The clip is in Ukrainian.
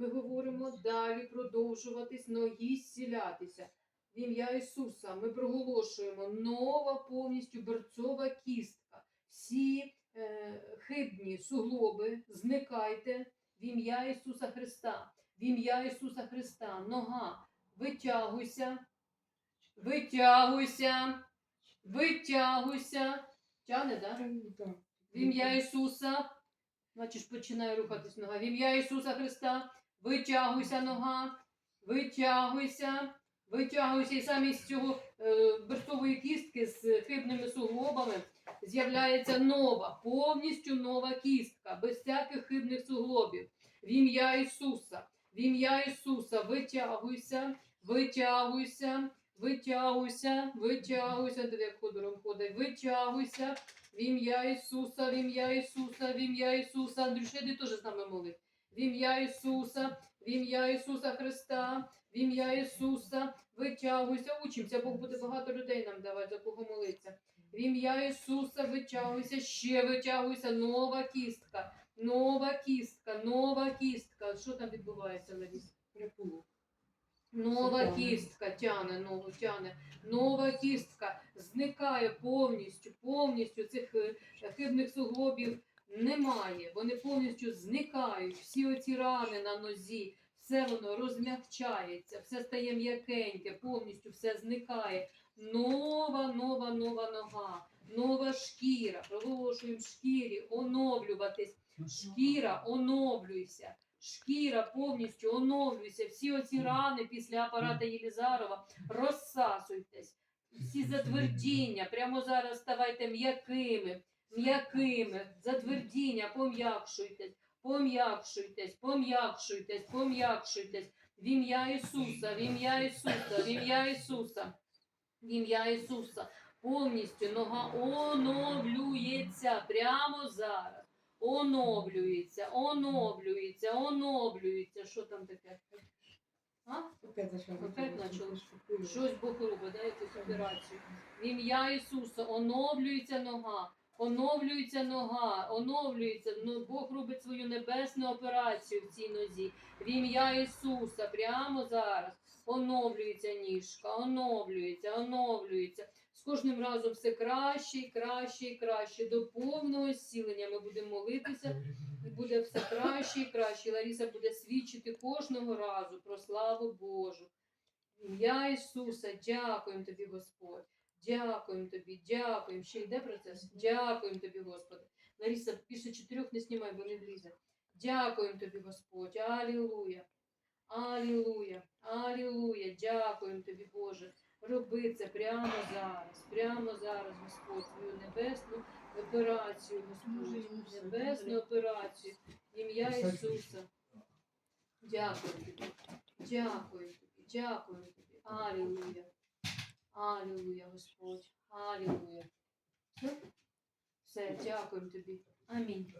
ми говоримо далі продовжуватись, ноги зцілятися. В ім'я Ісуса ми проголошуємо нова повністю берцова кістка. Всі е, хибні суглоби, зникайте в ім'я Ісуса Христа. В ім'я Ісуса Христа. Нога, витягуйся, витягуйся, витягуйся. Тяне, да? В ім'я Ісуса. Значить, починає рухатись нога. В ім'я Ісуса Христа. Витягуйся нога. Витягуйся. Витягуйся. І саме з цього е, берцової кістки з хибними суглобами з'являється нова, повністю нова кістка, без всяких хибних суглобів. В ім'я Ісуса. В ім'я Ісуса. Витягуйся. Витягуйся. Витягуйся, витягуйся, як ходором ходить, витягуйся, в ім'я Ісуса, в ім'я Ісуса, в ім'я Ісуса. Андрюша, йди теж з нами молись. В ім'я Ісуса, в ім'я Ісуса Христа, в ім'я Ісуса, витягуйся, учимося, Бог буде багато людей нам давати, за кого молиться. В ім'я Ісуса витягуйся, ще витягуйся, нова кістка, нова кістка, нова кістка. Що там відбувається, на Ларіс? Нова кістка тяне ногу, тяне. Нова кістка зникає повністю, повністю цих е, хибних суглобів немає. Вони повністю зникають. Всі оці рани на нозі, все воно розмягчається, все стає м'якеньке, повністю все зникає. Нова, нова, нова нога, нова шкіра. Проголошуємо шкірі, оновлюватись. Шкіра, оновлюйся. Шкіра повністю оновлюйся. Всі оці рани після апарата Єлізарова розсасуйтесь. Всі затвердіння. Прямо зараз ставайте м'якими, м'якими. Затвердіння, пом'якшуйтесь, пом'якшуйтесь, пом'якшуйтесь, пом'якшуйтесь. В ім'я Ісуса, в ім'я Ісуса, в ім'я Ісуса, в ім'я Ісуса. Повністю нога оновлюється прямо зараз. Оновлюється, оновлюється, оновлюється. Що там таке? А? Опять начало. Щось Бог робить, да, якусь операцію. В ім'я Ісуса оновлюється нога, оновлюється нога, оновлюється. Ну, Бог робить свою небесну операцію в цій нозі. В ім'я Ісуса, прямо зараз. Оновлюється ніжка, оновлюється, оновлюється. З кожним разом все краще і краще і краще. До повного зцілення ми будемо молитися. Буде все краще і краще. Ларіса буде свідчити кожного разу про славу Божу. Ім'я Ісуса, дякуємо тобі, Господь. Дякуємо тобі, дякуємо. Ще йде процес? Дякуємо тобі, Господи. Ларіса, більше чотирьох не знімай, бо не влізе. Дякуємо тобі, Господь. Алілуя. Алілуя. Алілуя. Дякуємо тобі, Боже. Роби це прямо зараз, прямо зараз, Господь, свою небесну операцію, Господь, небесну операцію. Ім'я Ісуса. Дякую тобі. Дякую тобі. Дякую тобі. Алілуя. Алілуя, Господь. Алілуя. Все, дякуємо тобі. Амінь.